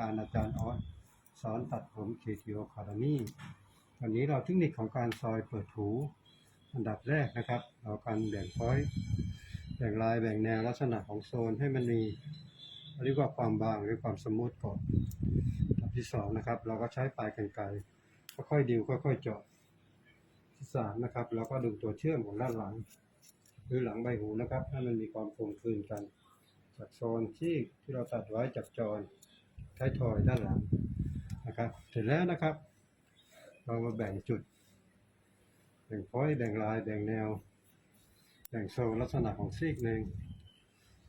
การอาจารย์ออสสอนตัดผมเคทีโอคาร์มี่วันนี้เราเทคนิคของการซอยเปิดหูอันดับแรกนะครับ เราการแบ่งพ้อยแบ่งลายแบ่งแนวลักษณะของโซนให้มันมีเรียกว่าความบางหรือความสมูทก่อนอันดับที่สองนะครับ เราก็ใช้ปลายกรรไกรค่อยๆดิวค่อยๆเจาะที่สามนะครับ เราก็ดึงตัวเชื่อมของด้านหลัง หรือหลังใบหูนะครับ ให้มันมีความกลมกลืนกัน จากโซนที่ที่เราตัดไว้จากจร ท้ายทอยด้านหลังนะครับ เสร็จแล้วนะครับ เรามาแบ่งจุด แบ่งพอยต์แบ่งลาย แบ่งแนว แบ่งโซนลักษณะของซีกหนึ่ง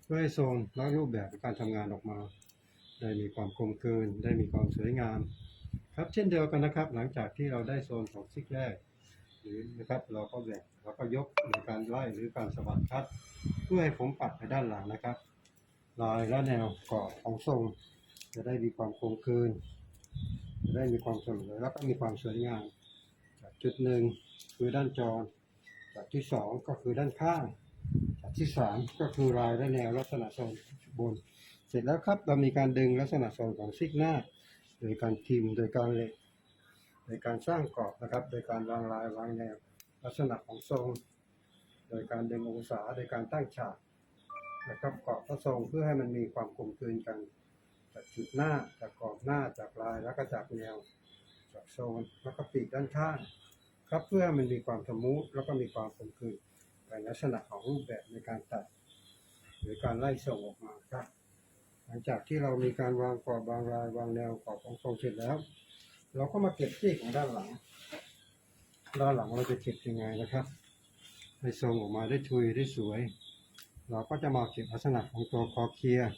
เพื่อให้โซนและรูปแบบการทำงานออกมา ได้มีความกลมกลืนได้มีความสวยงาม ครับเช่นเดียวกันนะครับ หลังจากที่เราได้โซนของซีกแรกหรือนะครับเราก็แบ่งเราก็ยกในการไล่หรือการสะบัดคัด เพื่อให้ผมปัดไปด้านหลังนะครับลายและแนวกรอบของทรง จะได้มีความคงคืน จะได้มีความเสมอแล้วก็มีความสวยงามจากจุดหนึ่งคือด้านจรจากที่สองก็คือด้านข้างจากที่สามก็คือลายและแนวลักษณะโซนบน เสร็จแล้วครับเรามีการดึงลักษณะโซนของซิกหน้า โดยการทิมโดยการเหล็กโดยการสร้างกรอบนะครับ โดยการวางลายวางแนวลักษณะของทรง โดยการดึงองศาโดยการตั้งฉากนะครับกรอบพระทรงเพื่อให้มันมีความกลมกลืนกัน จากจุดหน้าจากกรอบหน้าจากลายแล้วก็จากแนวจากโซนแล้วก็ปีกด้านข้างครับเพื่อมันมีความสมูทแล้วก็มีความกลมกลืนในลักษณะของรูปแบบในการตัด หรือการไล่ส่งออกมาครับ หลังจากที่เรามีการวางกรอบบางลายวางแนวกรอบของทรงเสร็จแล้ว เราก็มาเก็บที่ของด้านหลังด้านหลังเราจะเก็บยังไงนะครับให้ทรงออกมาได้ชุยได้สวย เราก็จะมาเก็บลักษณะของตัวคอเคลียร์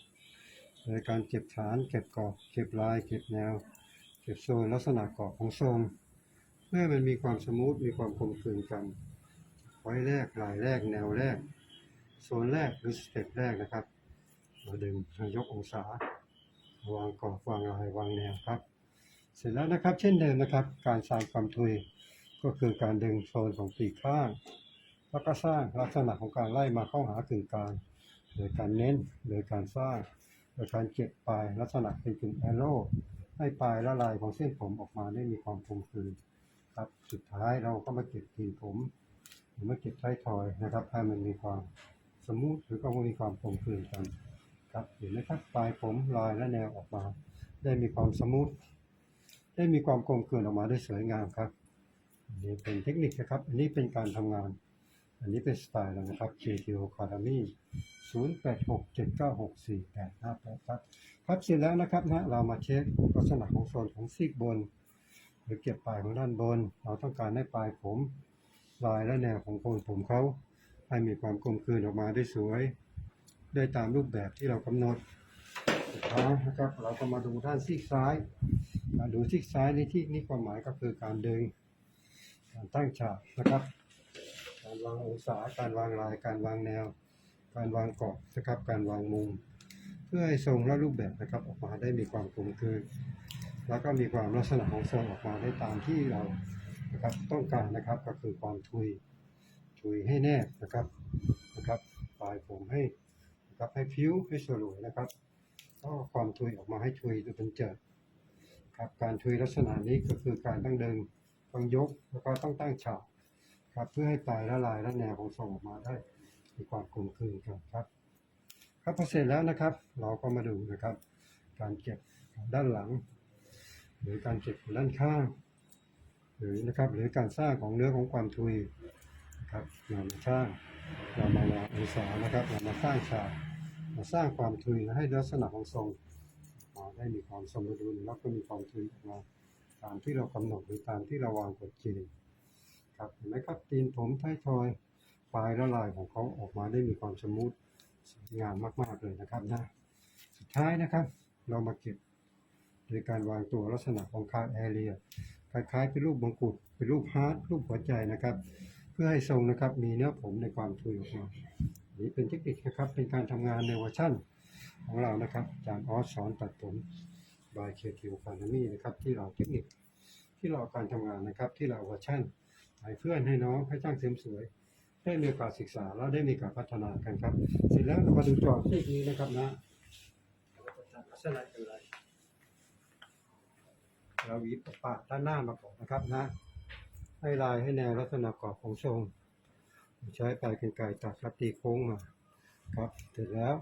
โดยการเก็บฐาน เก็บกรอบ เก็บลาย เก็บแนว เก็บโซนลักษณะกรอบของทรง เพื่อมันมีความสมูท มีความกลมกลืนกัน ไว้แรกลายแรกแนวแรก โซนแรกหรือสเต็ปแรกนะครับ เราดึงยกองศา วางกรอบวางลายวางแนวครับ เสร็จแล้วนะครับ เช่นเดิมนะครับ การสร้างความทุยก็คือการดึงโซนของปีกข้างแล้วก็สร้างลักษณะของการไล่มาเข้าหากึ่งกลางโดยการเน้นโดยการสร้าง โดยการเก็บปลายลักษณะเป็นกึ่งแอโร่ให้ปลายละลายของเส้นผมออกมาได้มีความคงคืนครับสุดท้ายเราก็มาเก็บกลีนผมหรือมาเก็บท้ายทอยนะครับให้มันมีความสมูทหรือก็มีความคงคืนกันครับเห็นไหมครับปลายผมลายและแนวออกมา ได้มีความสมูทได้มีความกลมกลืนออกมาได้สวยงามครับนนี้เป็นเทคนิคนะครับ อันนี้เป็นการทำงาน อันนี้เป็นสไตล์แล้วนะครับ KTO Academy 0867964858ครับครับเสร็จแล้วนะครับนะเรามาเช็คลักษณะของโซนของซีกบน หรือเก็บปลายของด้านบน เราต้องการให้ปลายผมลายและแนวของโคนผมเขาให้มีความกลมกลืนออกมาได้สวย ได้ตามรูปแบบที่เรากำหนดนะครับเราก็มาดูด้านซีกซ้ายการดูซีกซ้ายในที่นี้ความหมายก็คือการดึงการตั้งฉากนะครับ การวางองศา การวางลาย การวางแนว การวางกรอบนะครับ การวางมุม เพื่อให้ทรงและรูปแบบนะครับออกมาได้มีความกลมกลืนแล้วก็มีความลักษณะของทรงออกมาได้ตามที่เรานะครับต้องการนะครับก็คือความทุยทุยให้แนบนะครับนะครับปลายผมให้นะครับให้ผิวให้สลวยนะครับก็ความทุยออกมาให้ทุยดูเป็นเจิดครับการทุยลักษณะนี้ก็คือการต้องดึงต้องยกแล้วก็ต้องตั้งฉาก ครับ เพื่อให้ปลายละลายและแนวของทรงออกมาได้มีความกลมกลืนกันครับ ครับพอเสร็จแล้วนะครับ เราก็มาดูนะครับ การเก็บด้านหลัง หรือการเก็บด้านข้าง หรือนะครับหรือการสร้างของเนื้อของความทุยนะครับเรามาสร้างเรามาวางองศานะครับเรามาสร้างฉากมาสร้างความทุยและให้ลักษณะของทรงมาได้มีความสมดุลแล้วก็มีความทุยออกมาตามที่เรากำหนดหรือตามที่เราวางกฎเกณฑ์ ครับเห็นไหมครับตีนผมท้ายทอยปลายและลายของเขาออกมาได้มีความสมูทสวยงามมากๆเลยนะครับนะสุดท้ายนะครับ เรามาเก็บโดยการวางตัวลักษณะของคาร์แอเรียคล้ายๆเป็นรูปมงกุฎเป็นรูปฮาร์ดรูปหัวใจนะครับ เพื่อให้ทรงนะครับมีเนื้อผมในความทุยออกมานนี้เป็นเทคนิคนะครับเป็นการทำงานในเวอร์ชั่นของเรานะครับอาจารย์ออสสอนตัดผมบายเคทีโอคานามีนะครับที่เราเทคนิคที่เราการทำงานนะครับที่เราเวอร์ชั่น ให้เพื่อนให้น้องให้ช่างเสริมสวย ได้มีโอกาสศึกษาแล้วได้มีการพัฒนากันครับ เสร็จแล้วเรามาดูจอที่นี้นะครับนะลักษณะเป็นไรเราหวีปปะด้านหน้ามาก่อนนะครับนะ ให้ลายให้แนวลักษณะกรอบของทรง ใช้ปลายกรรไกรตัดครับตีโค้งมาครับ เสร็จแล้ว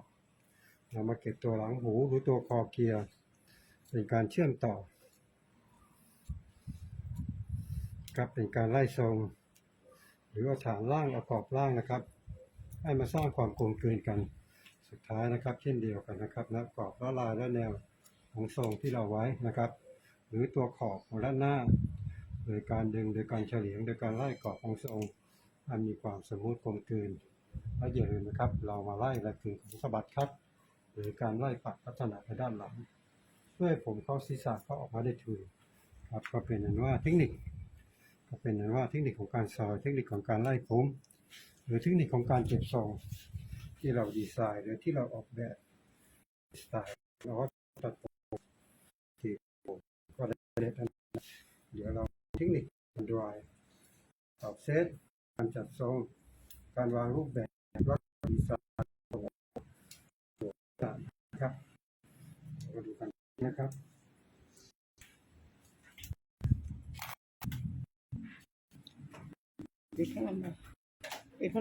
เรามาเก็บตัวหลังหูหรือตัวคอเกียร์เป็นการเชื่อมต่อ ครับเป็นการไล่ทรง หรือเอาฐานล่างเอากอบล่างนะครับ ให้มาสร้างความกลมกลืนกันสุดท้ายนะครับ เช่นเดียวกันนะครับนะกรอบละลายและแนวของทรงที่เราไว้นะครับ หรือตัวขอบของด้านหน้า โดยการดึงโดยการเฉลียงโดยการไล่กรอบของทรงให้มีความสมูทกลมกลืนและอย่าลืมนะครับ เรามาไล่และกึงของสะบัดครับหรือการไล่ปัดลักษณะไปด้านหลังเพื่อผมเข้าศีรษะก็ออกมาได้ถูกครับก็เป็นนั้นว่าเทคนิค เป็นนั้นว่าเทคนิคของการซอยเทคนิคของการไล่ผมหรือเทคนิคของการเก็บทรงที่เราดีไซน์หรือที่เราออกแบบสไตล์เราก็ตัดผมที่ผมก็ได้เด็ดอันเดี๋ยวเราเทคนิคการดรายตอบเซตการจัดทรงการวางรูปแบบแล้วดีไซน์นะครับมาดูกันนะครับ ปิดพั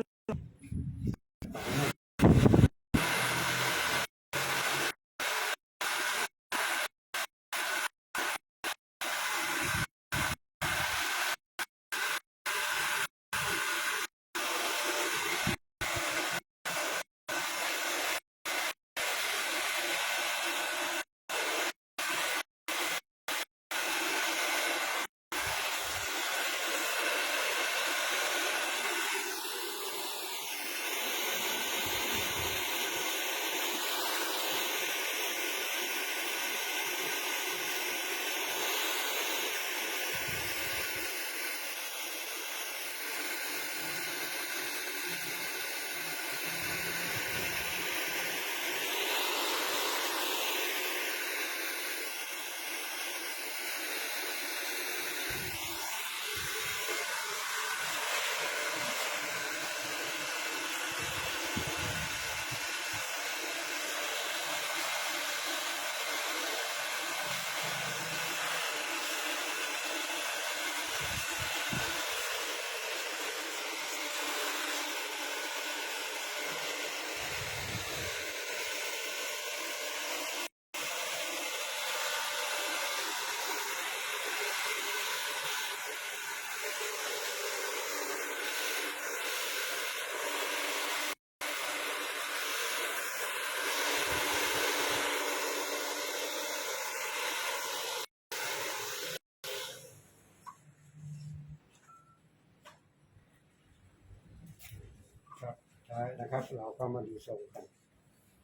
ท้ายปิดพัดลมครับใช่นะครับ เราก็มาดูทรงกัน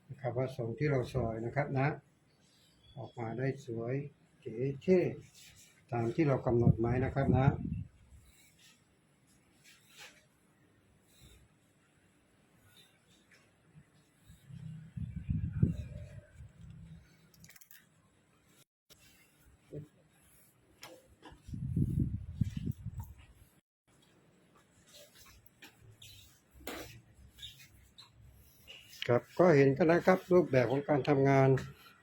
นะครับว่าทรงที่เราซอยนะครับนะ ออกมาได้สวยเก๋เท่ตามที่เรากำหนดไหมนะครับนะ ครับก็เห็นกันนะครับรูปแบบของการทำงาน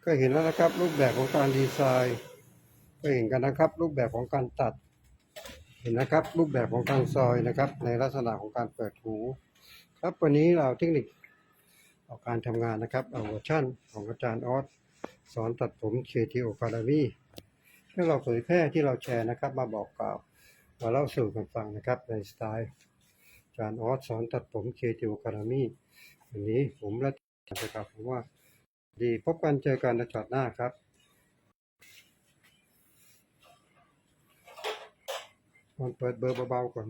ก็เห็นแล้วนะครับ รูปแบบของการดีไซน์ ก็เห็นกันนะครับ รูปแบบของการตัด เห็นนะครับ รูปแบบของการซอยนะครับ ในลักษณะของการเปิดหู ครับวันนี้เราเทคนิคออกการทำงานนะครับเอาเวอร์ชั่นของอาจารย์ออสสอนตัดผมเคทีโอคา d ามีที่เราเผยแพร่ที่เราแชร์นะครับ มาบอกกล่าวมาเล่าสู่กันฟังนะครับในสไตล์อาจารย์ออสสอนตัดผมเคทีโอคา d ามี วันนี้ผมและจะกล่าวผมว่า ดีพบกันเจอกันในช็อตหน้าครับก่อนเปิดเบอร์เบาๆก่อน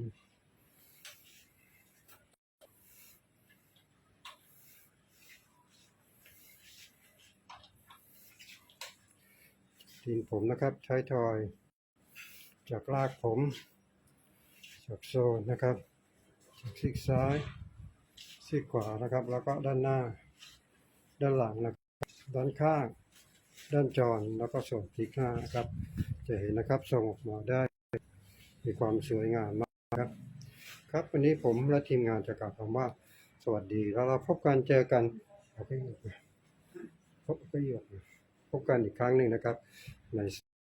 ทีนผมนะครับใช้ทอย จากลากผมจากโซนนะครับจากซีกซ้าย ซีกขวานะครับ แล้วก็ด้านหน้า ด้านหลังนะครับ ด้านข้าง ด้านจรแล้วก็ส่วนที่ข้างนะครับ จะเห็นนะครับส่งออกมาได้ มีความสวยงามมากครับ ครับวันนี้ผมและทีมงานจะกล่าวคำว่าสวัสดีแล้วเราพบกันเจอกันเอาไปหยกนะพบไปหยกนะพบกันอีกครั้งหนึ่งนะครับใน